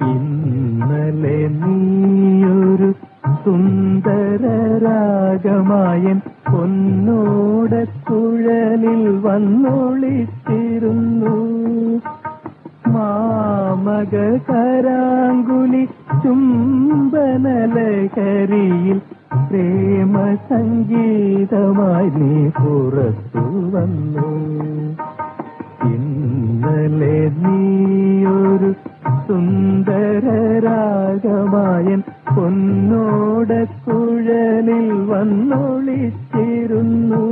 ഇന്നലെ നീയൊരു സുന്ദര രാഗമായൻ പൊന്നോട കുഴലിൽ വന്നൊളിച്ചിരുന്നു. മാമക കരാങ്കുലി ചുംബനലഹരിയിൽ പ്രേമ സംഗീതമായി നീ പുറത്തു വന്നു. ഇന്നലെ നീയൊരു രാഗമായൻ പൊന്നോട കുഴലിൽ വന്നൊളിച്ചിരുന്നു.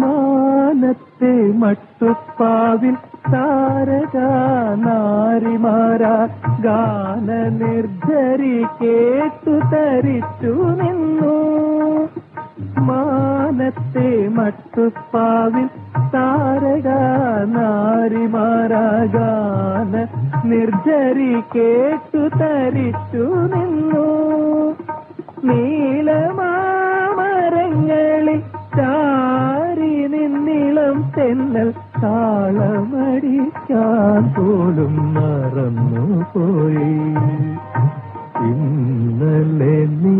മാനത്തെ മട്ടുപ്പാവിൽ നാരിമാരാ ഗാന നിർജരി കേട്ടു തരിച്ചു നിന്നു. മാനത്തെ മട്ടുപ്പാവിൽ താരക നാരിമാരാ ഗാന നിർജരി കേട്ടു തരിച്ചു നിന്നു. നീലമാമരങ്ങളിൽ ചാരി നിന്നിളം തെന്നൽ താളമടിക്കാൻ പോലും മറന്നുപോയി. ഇന്നലെ നീയൊരു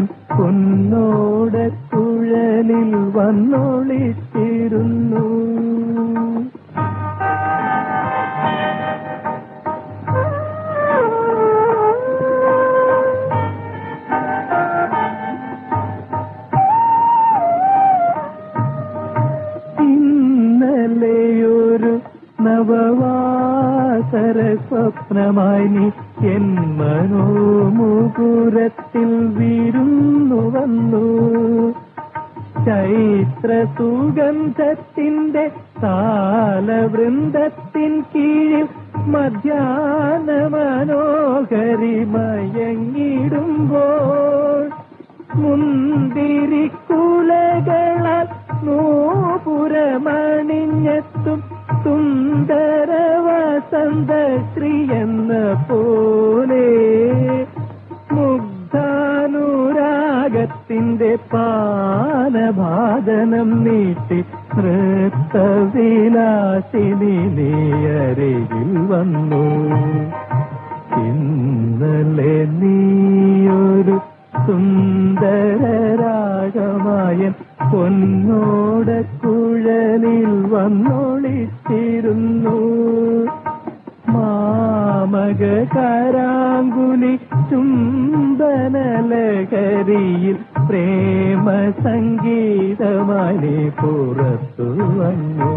രാഗമായൻ പൊന്നോട കുഴലിൽ വന്നൊളിച്ചിരുന്നു. ഇന്നലെയൊരു നവവാസര സ്വപ്നമായി നീ എൻ മനോമുകുരത്തിൽ വിരുന്നു വന്നു. ചൈത്ര സുഗന്ധത്തിന്റെ താലവൃന്ദത്തിൻ കീഴിൽ മധ്യാന മനോഹരി മയങ്ങിടുമ്പോൾ മുന്തിരിക്കുലകളാൽ നൂപുരമണിഞ്ഞെത്തും വസന്ത ശ്രീ എന്ന പോലെ മുഗ്ധാനുരാഗത്തിന്റെ പാനഭാദനം നീട്ടി നൃത്തവിലാസിനി നീ അരികിൽ വന്നു. ഇന്നലെ നീയൊരു സുന്ദര രാഗമായൻ പൊന്നോട കുഴലിൽ വന്നൊളിച്ചിരുന്നു. മാമക കരാങ്കുലി ചുംബനലകരിയിൽ പ്രേമ സംഗീതമാലി പുറത്തു വന്നു.